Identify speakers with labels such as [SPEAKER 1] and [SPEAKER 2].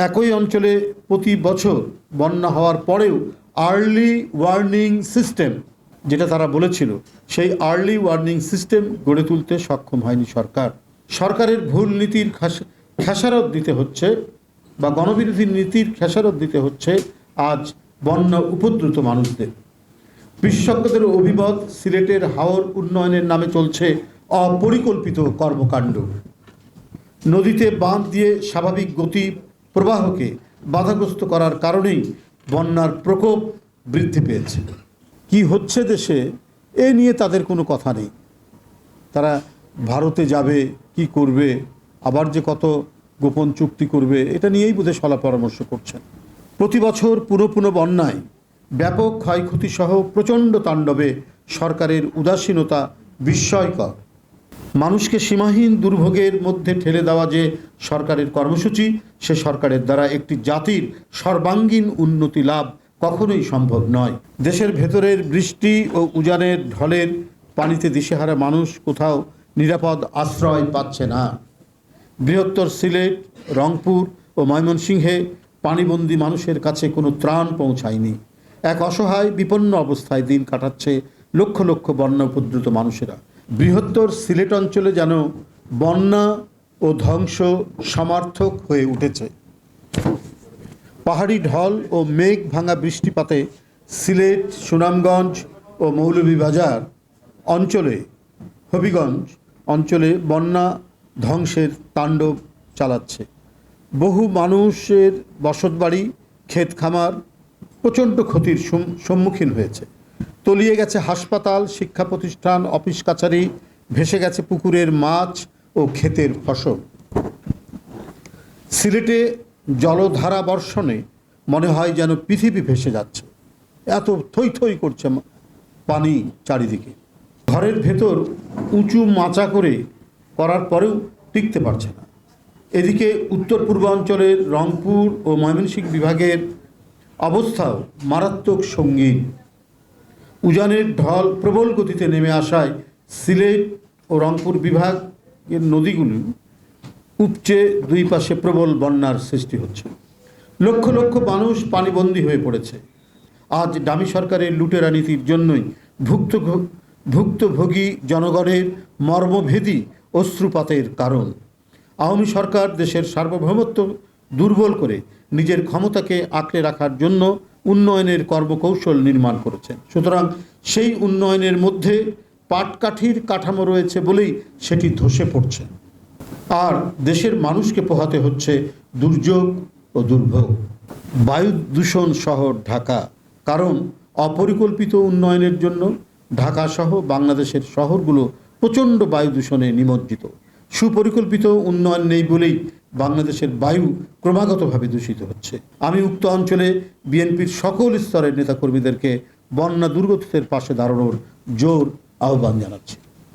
[SPEAKER 1] একই অঞ্চলে প্রতি বছর বন্যা হওয়ার পরেও আর্লি ওয়ার্নিং সিস্টেম, যেটা তারা বলেছিল, সেই আর্লি ওয়ার্নিং সিস্টেম গড়ে তুলতে সক্ষম হয়নি সরকার। সরকারের ভুল নীতির খাস- খেসারত দিতে হচ্ছে বা গণবিরোধী নীতির খেসারত দিতে হচ্ছে আজ বন্যা উপদ্রুত মানুষদের। বিশেষজ্ঞদের অভিমত সিলেটের হাওর উন্নয়নের নামে চলছে অপরিকল্পিত কর্মকাণ্ড। নদীতে বাঁধ দিয়ে স্বাভাবিক গতি প্রবাহকে বাধাগ্রস্ত করার কারণেই বন্যার প্রকোপ বৃদ্ধি পেয়েছে। কি হচ্ছে দেশে? এ নিয়ে তাদের কোনো কথা নেই। তারা ভারতে যাবে, কি করবে, আবার যে কত গোপন চুক্তি করবে, এটা নিয়েই বোধহয় সলা পরামর্শ করছেন। প্রতি বছর পুরো পুরো বন্যায় ব্যাপক ক্ষয়ক্ষতি সহ প্রচণ্ড তাণ্ডবে সরকারের উদাসীনতা বিস্ময়কর। মানুষকে সীমাহীন দুর্ভোগের মধ্যে ঠেলে দেওয়া যে সরকারের কর্মসূচি, সে সরকারের দ্বারা একটি জাতির সর্বাঙ্গীন উন্নতি লাভ কখনোই সম্ভব নয়। দেশের ভেতরের বৃষ্টি ও উজানের ঢলের পানিতে দিশেহারা মানুষ কোথাও নিরাপদ আশ্রয় পাচ্ছে না। বৃহত্তর সিলেট, রংপুর ও ময়মনসিংহে পানিবন্দী মানুষের কাছে কোনো ত্রাণ পৌঁছায়নি। এক অসহায়, বিপন্ন অবস্থায় দিন কাটাচ্ছে লক্ষ লক্ষ বন্যা উপদ্রুত মানুষেরা। বৃহত্তর সিলেট অঞ্চলে যেন বন্যা ও ধ্বংস সমার্থক হয়ে উঠেছে। পাহাড়ি ঢল ও মেঘ ভাঙা বৃষ্টিপাতে সিলেট, সুনামগঞ্জ ও মৌলভীবাজার অঞ্চলে, হবিগঞ্জ অঞ্চলে বন্যা ধ্বংসের তাণ্ডব চালাচ্ছে। বহু মানুষের বসতবাড়ি ক্ষেত খামার প্রচণ্ড ক্ষতির সম্মুখীন হয়েছে। তলিয়ে গেছে হাসপাতাল, শিক্ষা প্রতিষ্ঠান, অফিস কাছারি, ভেসে গেছে পুকুরের মাছ ও ক্ষেতের ফসল। সিলেটে জলধারা বর্ষণে মনে হয় যেন পৃথিবী ভেসে যাচ্ছে। এত থই থই করছে পানি চারিদিকে। ঘরের ভেতর উঁচু মাচা করে করার পরেও টিকতে পারছে না। এদিকে উত্তর পূর্বাঞ্চলের রংপুর ও ময়মনসিংহ বিভাগের অবস্থাও মারাত্মক সঙ্গীন উজানের ঢল প্রবল গতিতে নেমে আসায় সিলেট ও রংপুর বিভাগের নদীগুলি উপচে দুই পাশে প্রবল বন্যার সৃষ্টি হচ্ছে। লক্ষ লক্ষ মানুষ পানিবন্দী হয়ে পড়েছে। আজ ডামি সরকারের লুটেরা নীতির জন্যই ভুক্ত ভুক্তভোগী জনগণের মর্মভেদী অশ্রুপাতের কারণ। আওয়ামী সরকার দেশের সার্বভৌমত্ব দুর্বল করে নিজের ক্ষমতাকে আঁকড়ে রাখার জন্য উন্নয়নের কর্মকৌশল নির্মাণ করেছেন। সুতরাং সেই উন্নয়নের মধ্যে পাটকাঠির কাঠামো রয়েছে বলেই সেটি ধসে পড়ছে। আর দেশের মানুষকে পোহাতে হচ্ছে দুর্যোগ ও দুর্ভোগ। বায়ু দূষণ শহর ঢাকা। কারণ অপরিকল্পিত উন্নয়নের জন্য ঢাকা সহ বাংলাদেশের শহরগুলো প্রচণ্ড বায়ু দূষণে নিমজ্জিত। সুপরিকল্পিত উন্নয়ন নেই বলেই বাংলাদেশের বায়ু ক্রমাগতভাবে দূষিত হচ্ছে। আমি উক্ত অঞ্চলে বিএনপির সকল স্তরের নেতাকর্মীদেরকে বন্যা দুর্গতের পাশে দাঁড়ানোর জোর আহ্বান জানাচ্ছি।